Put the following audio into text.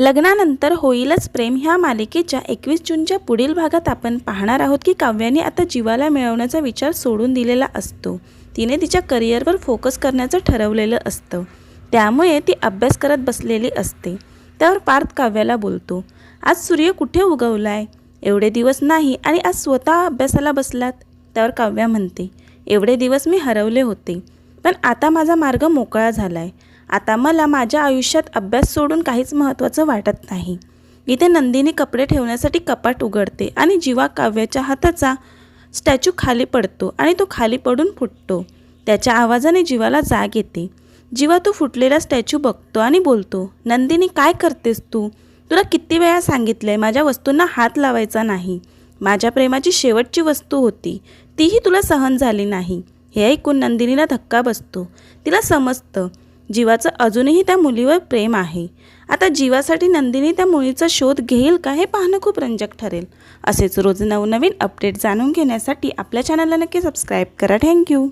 लग्नानंतर होईलच प्रेम. ह्या मालिकेच्या एकवीस जूनच्या पुढील भागात आपण पाहणार आहोत की काव्याने आता जीवाला मिळवण्याचा विचार सोडून दिलेला असतो. तिने तिच्या करिअरवर फोकस करण्याचं ठरवलेलं असतं. त्यामुळे ती अभ्यास करत बसलेली असते. त्यावर पार्थ काव्याला बोलतो आज सूर्य कुठे उगवलाय? एवढे दिवस नाही आणि आज स्वतः अभ्यासाला बसलात? त्यावर काव्या म्हणते एवढे दिवस मी हरवले होते पण आता माझा मार्ग मोकळा झाला आहे आता मला माझ्या आयुष्यात अभ्यास सोडून काहीच महत्त्वाचं वाटत नाही. इथे नंदिनी कपडे ठेवण्यासाठी कपाट उघडते आणि जीवा काव्याच्या हाताचा स्टॅच्यू खाली पडतो आणि तो खाली पडून फुटतो. त्याच्या आवाजाने जीवाला जाग येते. जीवा तो फुटलेला स्टॅच्यू बघतो आणि बोलतो नंदिनी काय करतेस तू? तुला किती वेळा सांगितलंय माझ्या वस्तूंना हात लावायचा नाही. माझ्या प्रेमाची शेवटची वस्तू होती. तीही तुला सहन झाली नाही. हे ऐकून नंदिनीला धक्का बसतो. तिला समजतं जीवाचं अजूनही त्या मुलीवर प्रेम आहे. आता जीवासाठी नंदिनी त्या मुलीचा शोध घेईल का हे पाहणं खूप रंजक ठरेल. असेच रोज नवनवीन अपडेट जाणून घेण्यासाठी आपल्या चॅनलला नक्की सबस्क्राईब करा. थँक्यू